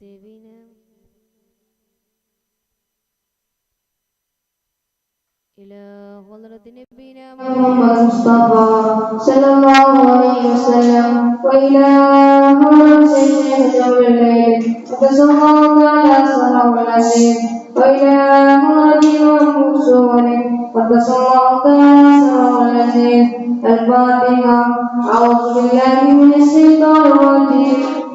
بنا إلى حضرة نبينا محمد مصطفى صلى الله عليه وسلم وإلى هرم سيدنا جبل الليل وتصلى على صلى العظيم وإلى هرم إمام سور وتصلى على صلى العظيم الفاتحة أعوذ بالله من الشيطان الرجيم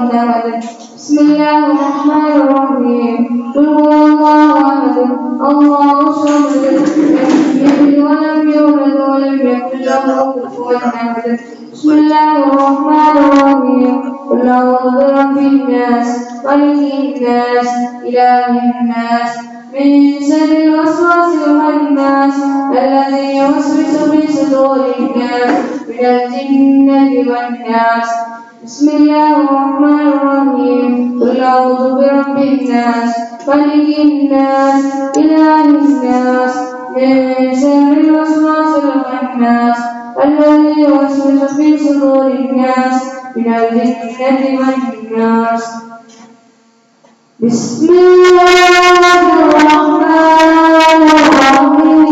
أحد بسم الله الرحمن الرحيم قل هو الله أحد الله الصمد لم يلد ولم يولد ولم يكن له كفوا أحد بسم الله الرحمن الرحيم قل أعوذ برب الناس ملك الناس إله الناس من شر الوسواس الخناس الذي يوسوس في صدور الناس من الجنة والناس بسم الله الرحمن الرحيم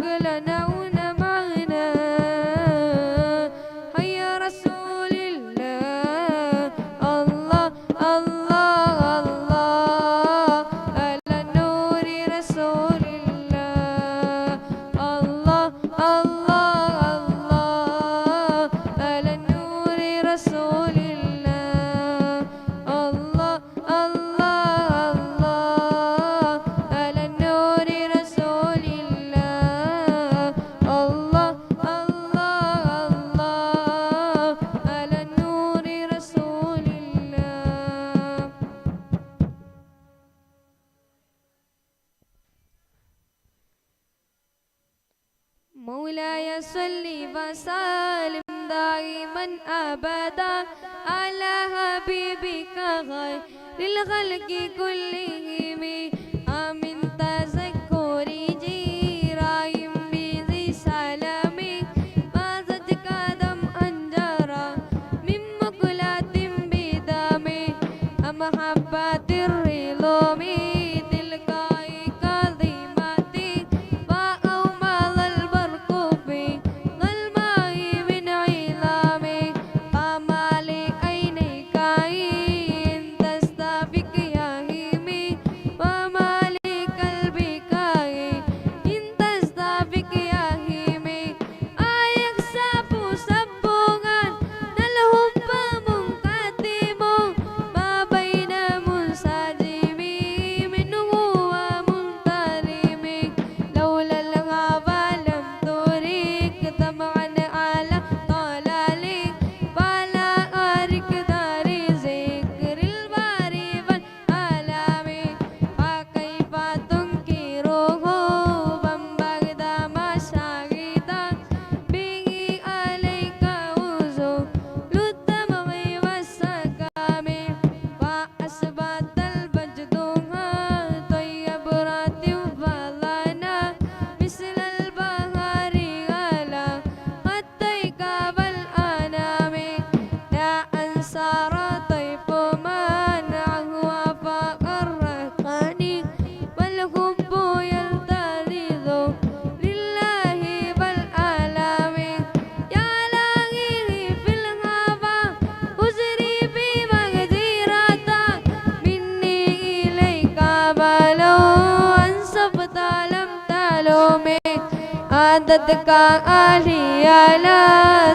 सकलनौ مولاي صل وسلم دائما ابدا. على حبيبك خير الخلق كلهم. امن تذكر جيراهم بذي سلام ما زد قدم انجرا من مقلة بدم. محبة الرلوم عددك أهلي على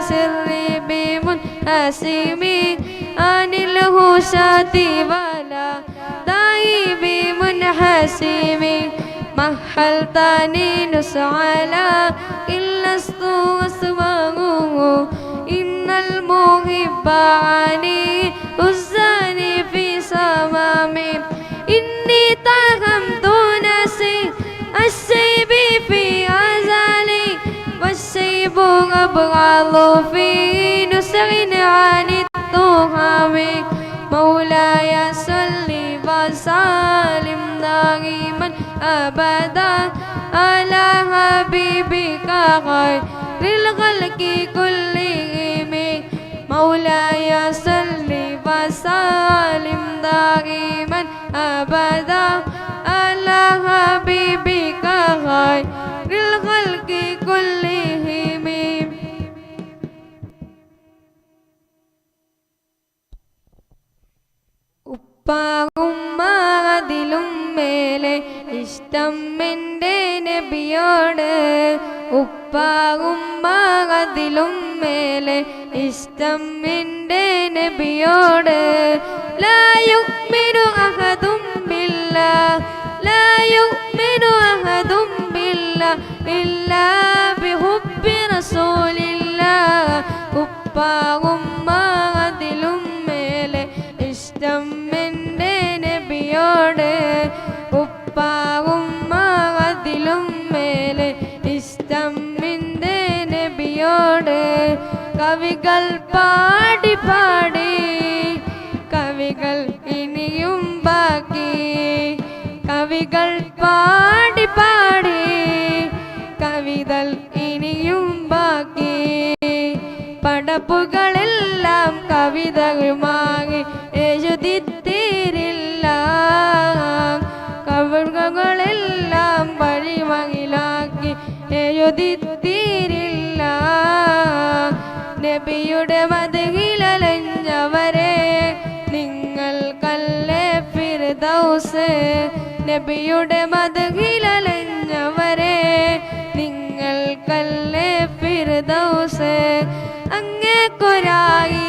سري بمنحسمي عن الهشاة ولا داعي بمنحسمي محلتني نسعلا إلا لست أسمعه إن المحب عني الزاني في سمامي إني تهمت أبغض في نسع عن التهم مولاي صل وسلم دائما أبدا على حبيبك خير الخلق كلهم. مولاي صل وسلم دائما أبدا على حبيبك خير الخلق كلهم. ഉപ്പാകും അതിലും മേലെ ഇഷ്ടം എന്റെ നബിയോട്. ഉപ്പാകും അതിലും മേലെ ഇഷ്ടം എന്റെ നബിയോട്. ലായുമിനു അഹദും ബില്ല. ലായുമിനു അഹദും ബില്ല. ഇല്ലാ ബിഹുബ്ബി റസൂലില്ല. ഉപ്പാകും അതിലും മേലെ ഇഷ്ടം ഉപ്പാവും അതിലും മേലെ ഇഷ്ടം എന്റെ നബിയോട്. കവികൾ പാടി പാടി കവികൾ ഇനിയും ബാക്കി. കവികൾ പാടി പാടി കവിതൽ ഇനിയും ബാക്കി. പടപ്പുകളെല്ലാം കവിതകളുമായി എഴുതിത്തീരില്ല നബിയുടെ മതകിലലഞ്ഞവരെ നിങ്ങൾ കല്ലേ ഫിർദൗസ്? നബിയുടെ മതകിലലഞ്ഞവരെ നിങ്ങൾ കല്ലേ ഫിർദൗസ്? അങ്ങേക്കൊരായിരം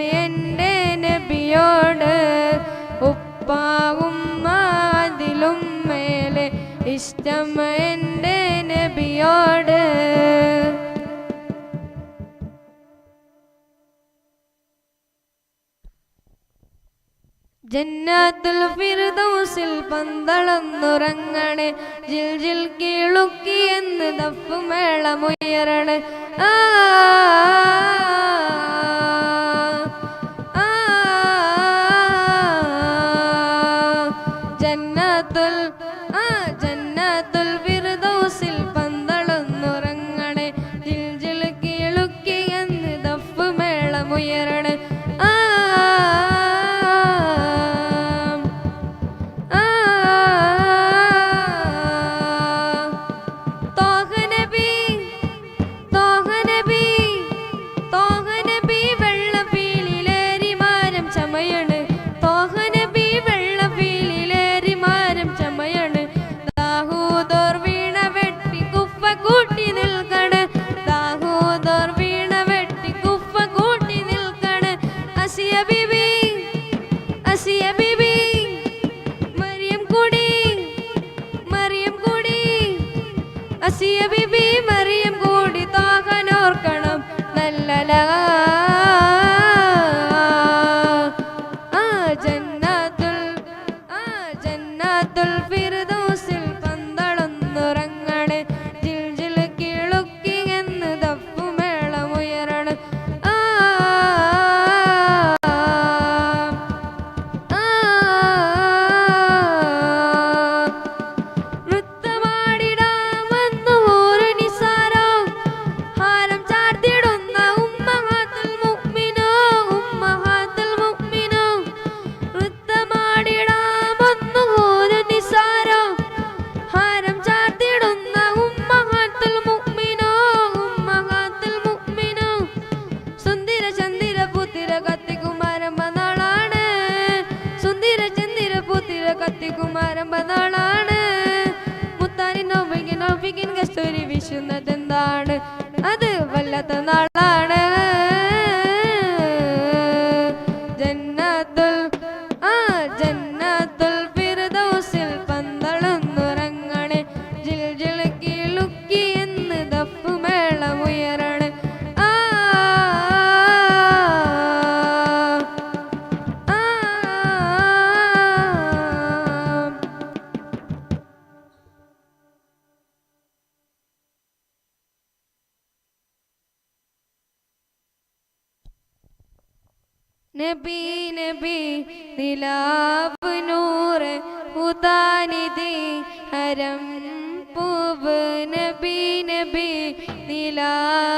എന്റെ നബിയോട് ഉപ്പാവുമ്മ അതിലും മേലെ ഇഷ്ടം എന്റെ നബിയോട്. ജന്നാത്തുൽ ഫിർദൗസിൽ പന്തളന്നുറങ്ങണേ ജിൽ ജിൽ കീളുക്കി എന്ന് ദഫുമേളമുയരണേ. ആ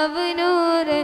കർത്താവ് നൂറ്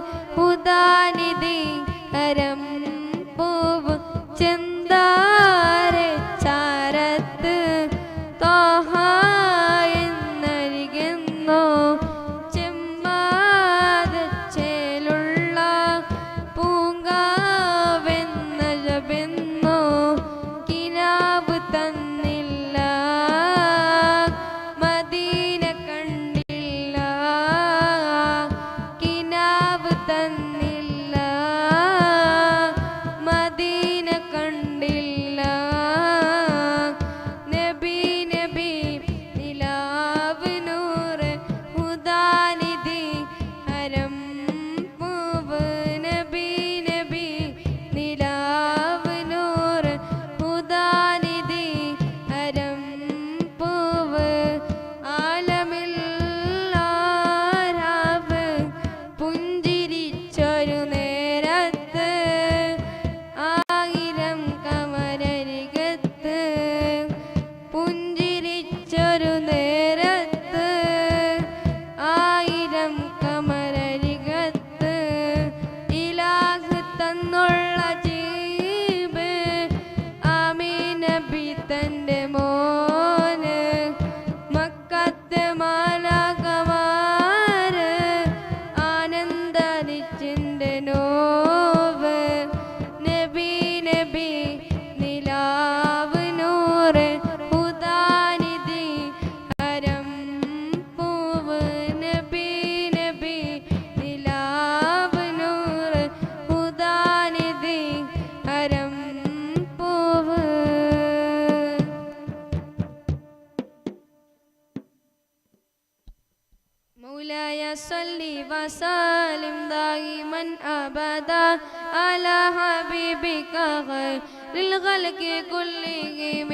صلي وسلم دائما أبدا على حبيبك غير للخلق كلهم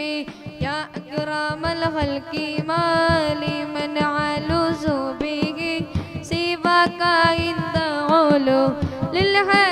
يا أكرم الخلق ما لمن علوز به سواك عند علو للحياة